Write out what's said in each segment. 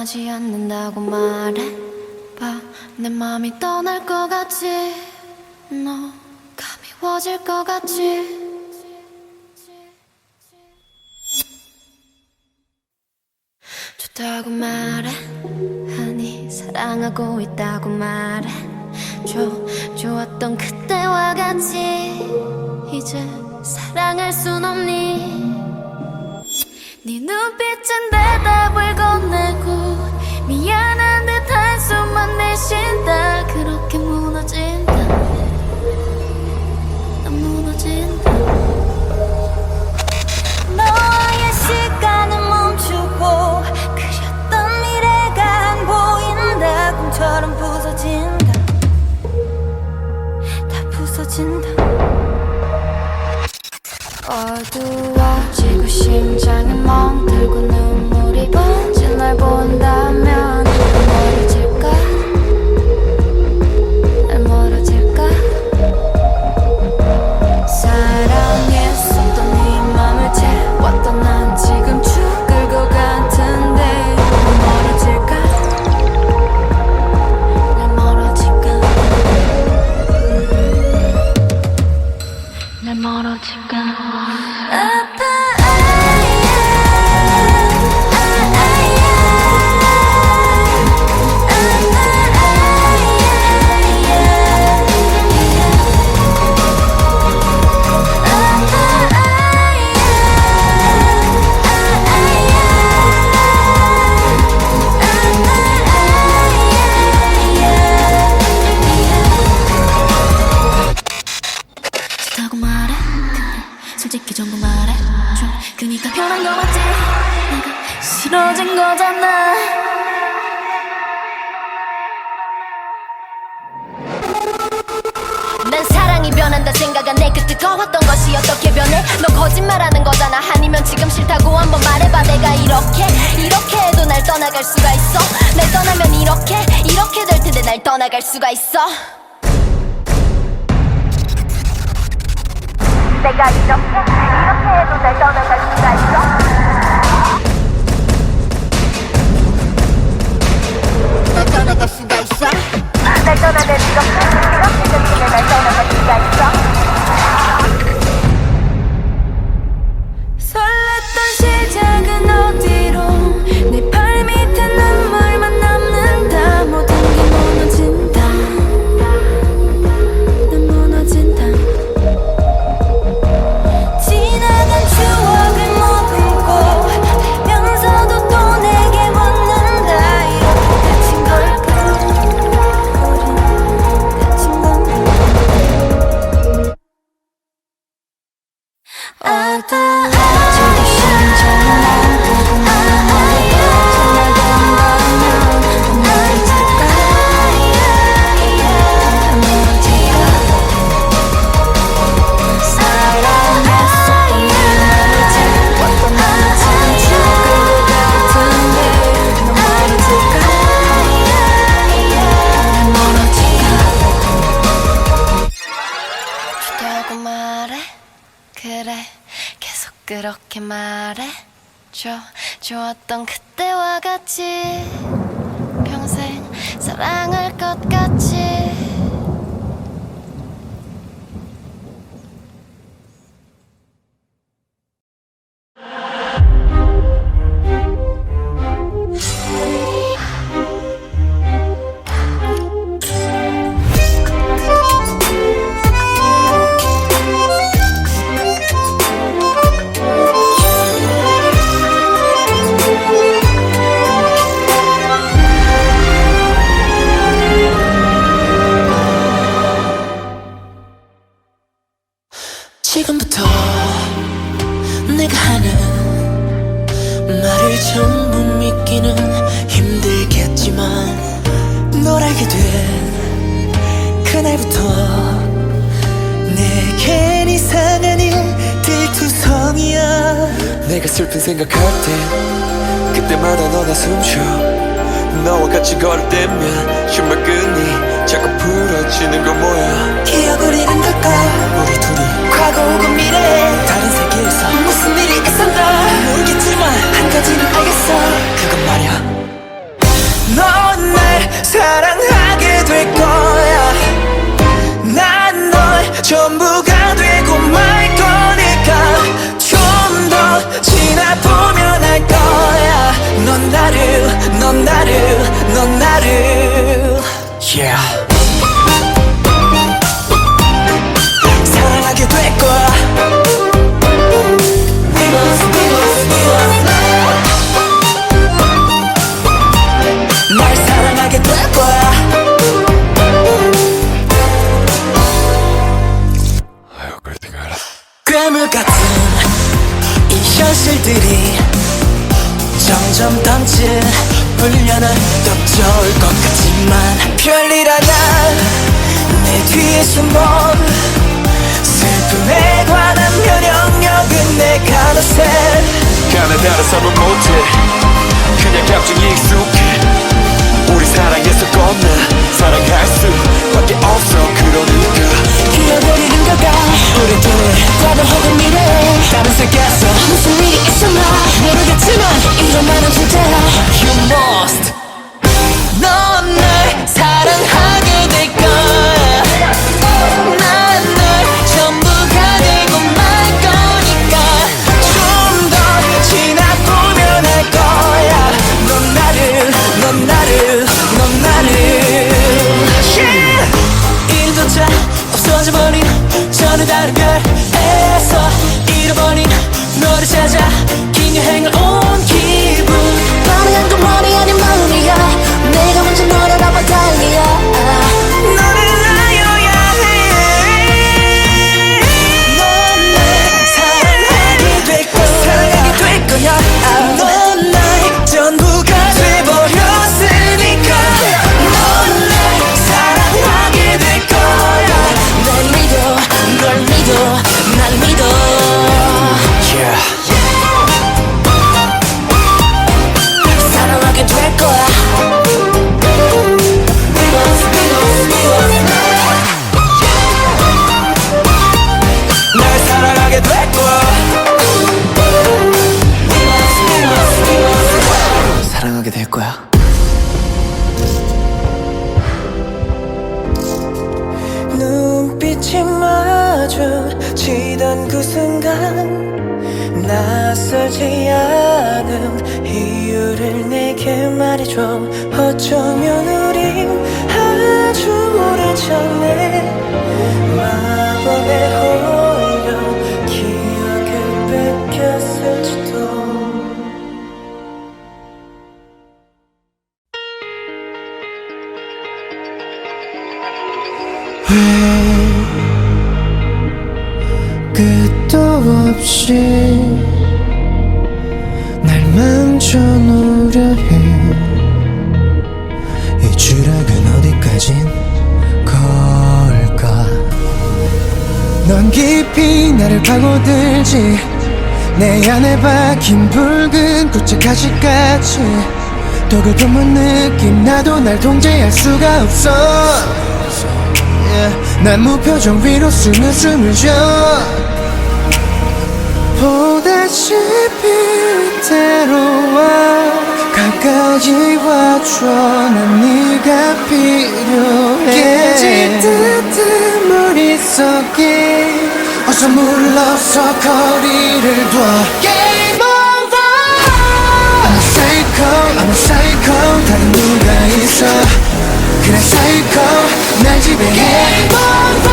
원하지 않는다고 말해봐. 내 맘이 떠날 것 같지? 너 가 미워질 것 같지? 좋다고 말해. 아니 사랑하고 있다고 말해. 줘 좋았던 그때와 같이 이제 사랑할 순 없니? 네 눈빛은 대답을 건네고 미안한 듯 한숨만 내쉰다. 그렇게 무너진다. 난 무너진다. 너와의 시간은 멈추고 그렸던 미래가 안 보인다. 꿈처럼 부서진다. 다 부서진다. 어두워지고 심장이 멍들고 그렇게 말해줘. 좋았던 그때와 같이 평생 사랑할 것 같이 내가 슬픈 생각할 땐 그때마다 너나 숨쉬어. 너와 같이 걸을 때면 정말 끈이 자꾸 풀어지는 건 뭐야? 기억을 잃은 걸까 우리 둘이 과거 혹은 미래. 다른 세계에서 무슨 일이 있었나? 모르겠지만 한 가지는 알겠어. 그건 말이야. 넌 날 사랑하게 될 거야. 난 널 전부가 안에 박힌 붉은 굵직하실같이 독을 품은 느낌 나도 날 통제할 수가 없어. 난 무표정 위로 숨을 숨을 쉬어. 보다시피 때로와 가까이 와줘. 난 네가 필요해. 깨질 듯한 머릿속에 어서 물러서 거리를 둬 Game over I'm a psycho I'm a psycho 다른 누가 있어 그래 psycho 날 지배해 Game over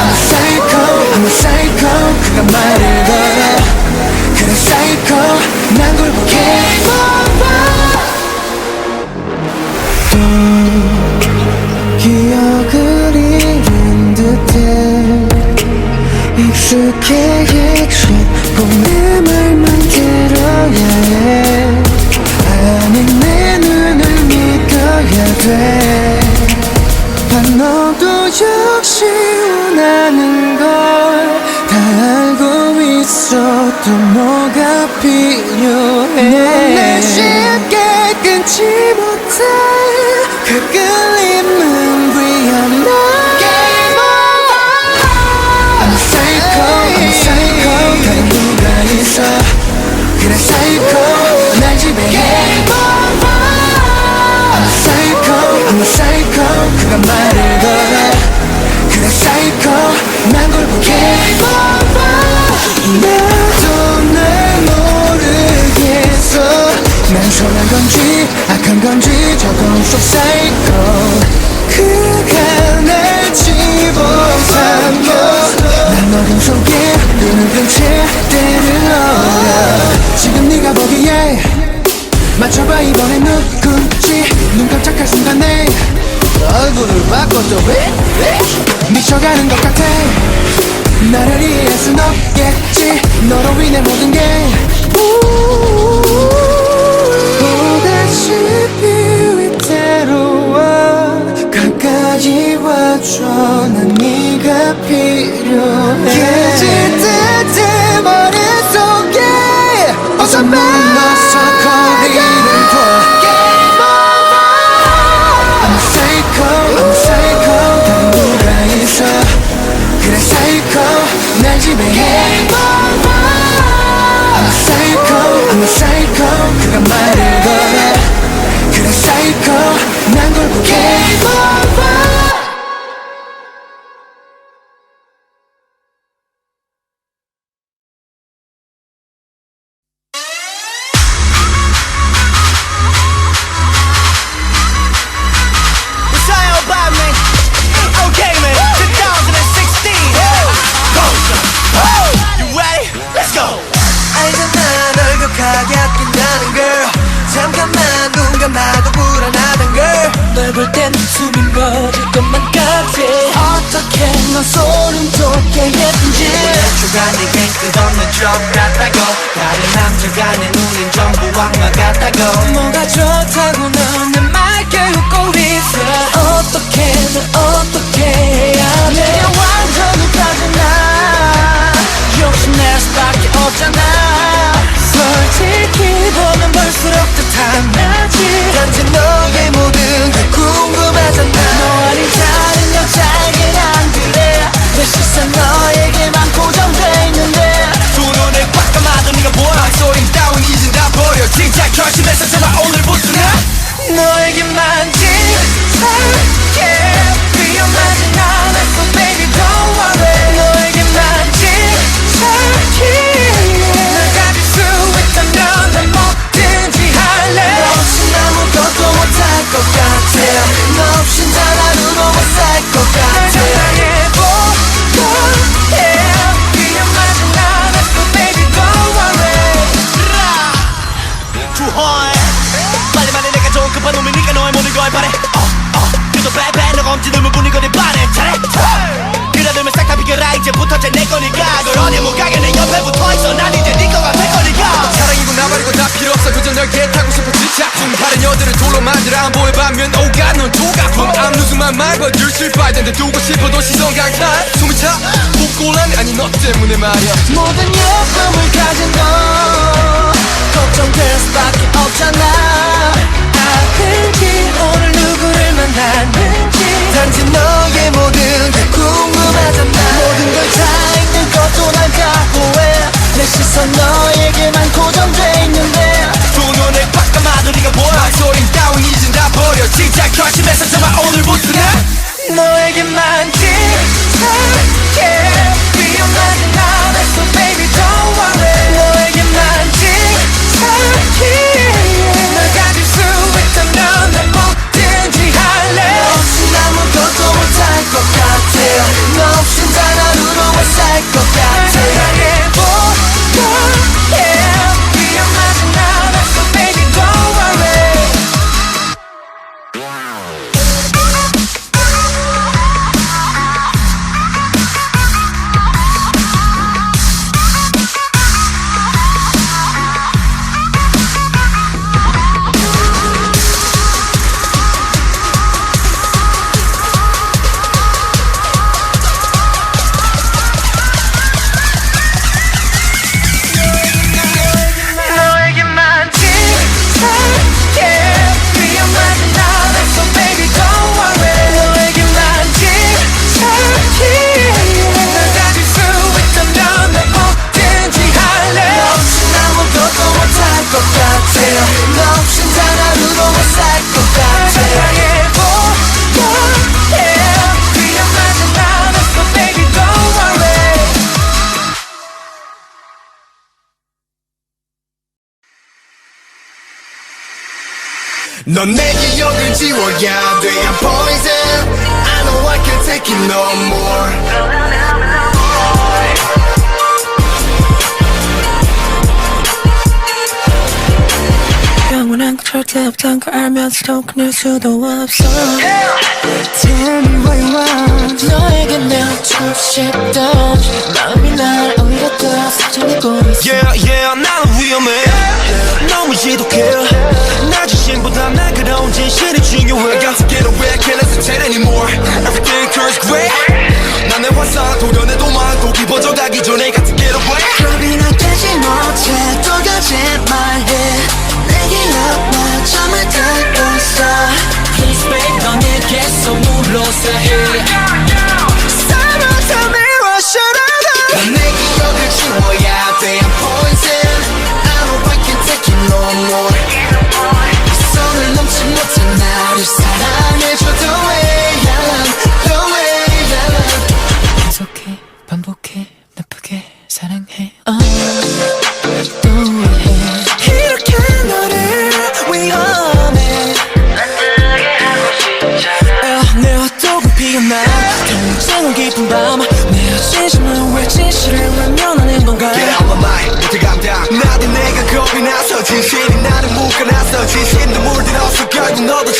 I'm a psycho I'm a psycho 그가 말해 계획 쉽고 내 말만 들어야 해. 아니 내 눈을 믿어야 돼난 너도 역시 원하는 걸 다 알고 있어도 뭐가 필요해. 넌날 쉽게 끊지 못할 그 끌림. 한 건지 저건 속 사이코 그가 날 집어삼켜 날 먹은 속에 눈을 뜬채 때를 어려 지금 네가 보기에 맞춰봐 이번엔 누군지. 눈 깜짝할 순간에 얼굴을 바꿔줘. 미쳐가는 것 같아. 나를 이해할 순 없겠지. 너로 인해 모든 게. 가까이 와줘. 난 네가 필요 넌 소름 돋게 예쁜지 주가 내겐 끝없는 적 같다고 다른 남자가 내 눈엔 전부 악마 같다고 뭐가 좋다고 너는 맑게 웃고 있어 어떻게 널 어떻게 해야 돼 내게 완전 욱하잖아 욕심낼 수밖에 없잖아 솔직히 보면 볼수록 더 탐나지 단지 너의 모든 게 궁금하잖아 널 개타고 싶어 중 다른 여들은 돌로 만들어. 안 보여봐면 오가 넌 조각품 앞누수만 말고 줄줄 빨던데 두고 싶어도 시선 강탈. 숨이 차. 복고란 아니 너 때문에 말이야. 모든 욕심을 가진 너. 걱정될 수밖에 없잖아. 아픈지 오늘 누구를 만났는지 단지 너의 모든 게 궁금하잖아. 모든 걸다 잊는 것도 난 각오해. 내 시선 너에게만 고정돼 있는데. 두 눈을 꽉 감아도 네가 보여 소린 따윈 이젠 다 버려 진짜 결심해서 제발 오늘부터는 너에게만 집착해 위험하진 않아 so baby don't worry. 너에게만 집착해 넌 내 기억을 지워야 돼 I'm poison I know I can't take it no more 아무런 절대 없던 걸 알면서도 끊을 수도 없어 Tell me what you want 너에게 내어주고 싶던 마음이 날 오히려 더 사정해고 있어 Yeah yeah 나는 위험해 너무 지독해 나 자신보다 나 그런 진실이 중요해 I got to get away I can't entertain anymore Everything turns gray 난내 환상 도려내도 막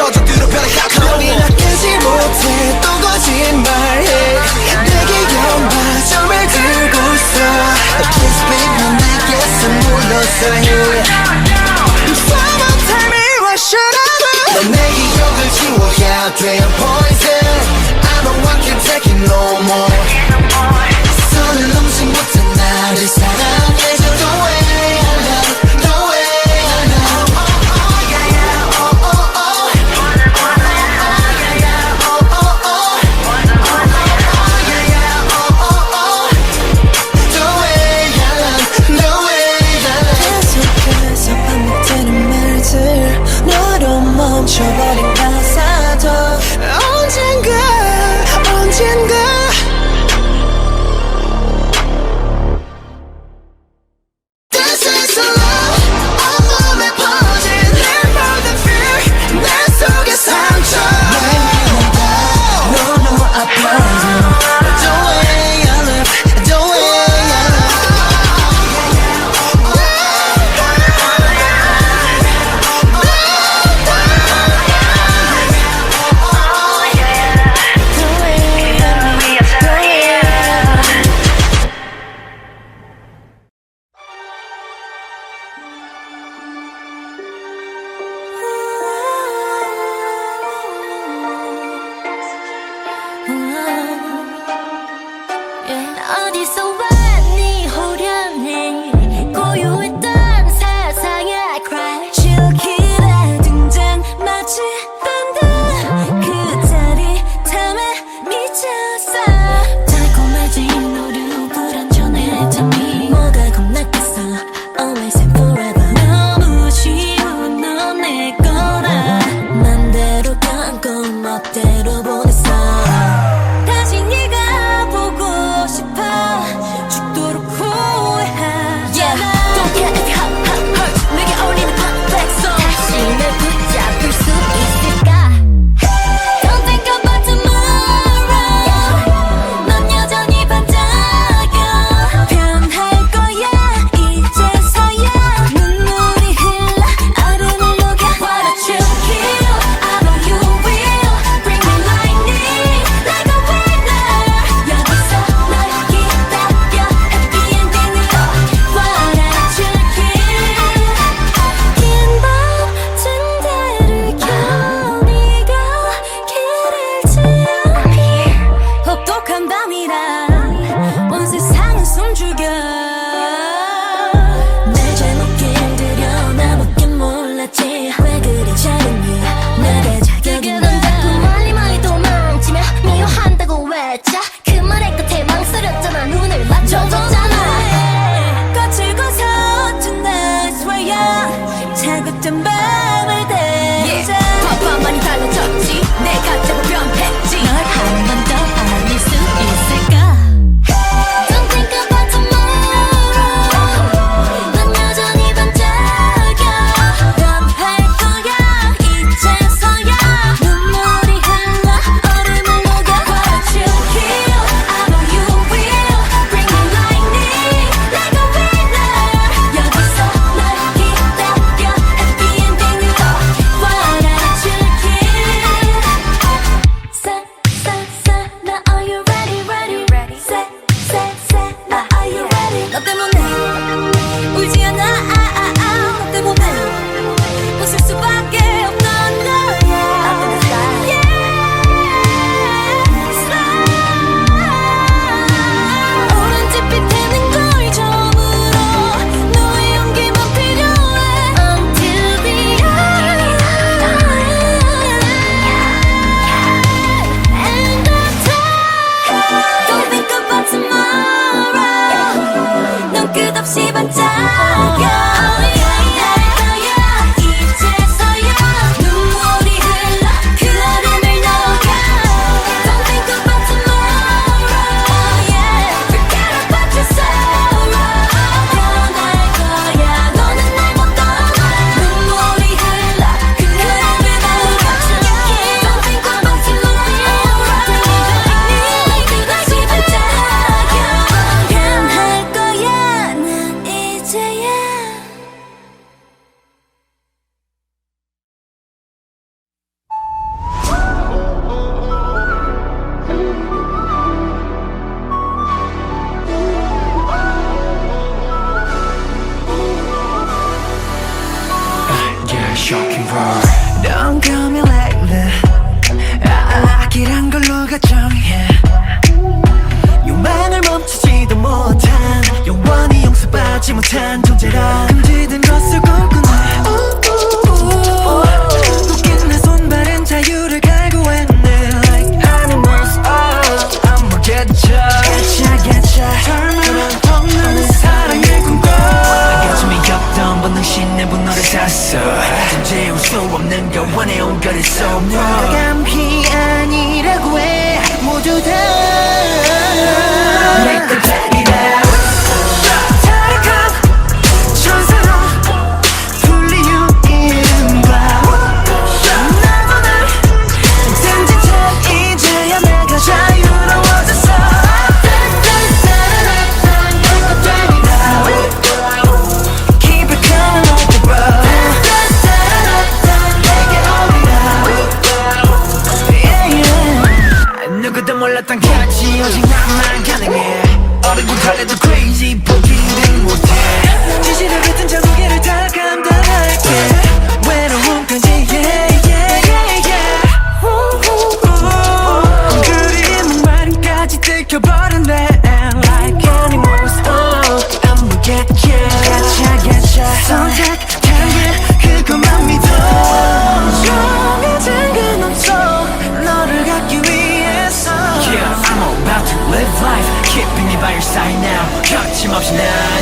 젖어 알지 못한 존재라. 그랬던 같이 오직 나만 가능해. 어리고 달래도 crazy 보기를 못해. 진실을 뱉은 자국에를 다 감당할게. now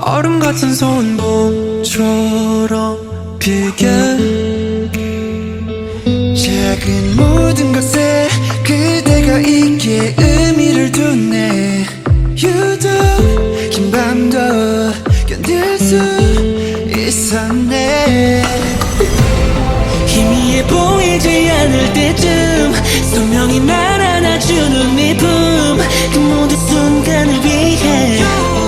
얼음 같은 손봄처럼 비게. 작은 모든 것에 그대가 있기에 의미를 두네. 유독 긴 밤도 견딜 수 있었네. 희미해 보이지 않을 때쯤 선명히 날 안아주는 네품그 모든 순간을 위해.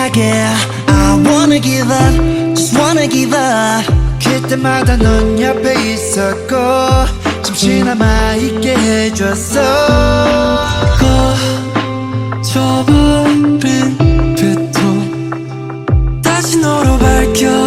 솔직하게 I wanna give up just wanna give up. 그때마다 넌 옆에 있었고 잠시 남아있게 해줬어. 꺼져버린 교통 다시 너로 밝혀.